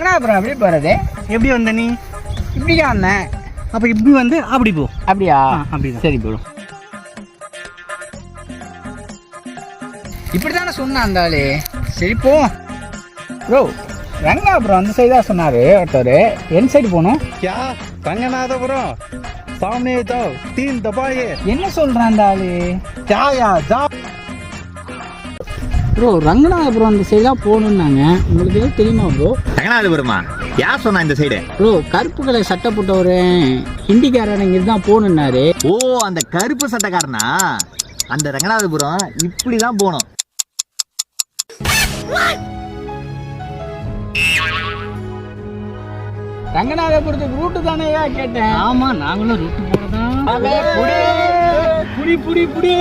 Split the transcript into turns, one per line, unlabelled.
போகிறேன்னா அப்புறம் அப்படியே போகிறது
எப்படி வந்த நீ?
இப்படியா வந்தேன்.
அப்போ இப்படி வந்து அப்படி போ.
அப்படியா?
அப்படி
சரி போடும் இப்படி தானே சொன்னான் அந்த சரி போ. ப்ரோ ரங்கநாதபுரம் அந்த சைடு தான் சொன்னார் ஒருத்தர். என் சைடு போகணும்.
யா ரங்கநாதபுரம். சாமியே தீன் தபாயே
என்ன சொல்கிறான் அந்த ஆளு?
ஜாயா ஜா.
ப்ரோ ரங்கநாதபுரம் அந்த சைடு தான் போகணுன்னாங்க உங்களுக்கு எதுவும் தெரியுமா ப்ரோ
ரங்கநாதபுரமா? யார் சொன்னா இந்த சைடு
ப்ரோ கருப்பு கலர் சட்டை போட்டவர் ஹிந்திக்காரன் இங்கே தான் போகணுன்னாரு
ஓ அந்த கருப்பு சட்டைக்காரனா? அந்த ரங்கநாதபுரம் இப்படிதான் போகணும்.
ரங்கநாதபுரத்துக்கு ரூட்டு தானேயா கேட்டேன்.
ஆமா நாங்களும் ரூட்டு
புடி புடி புடி புடி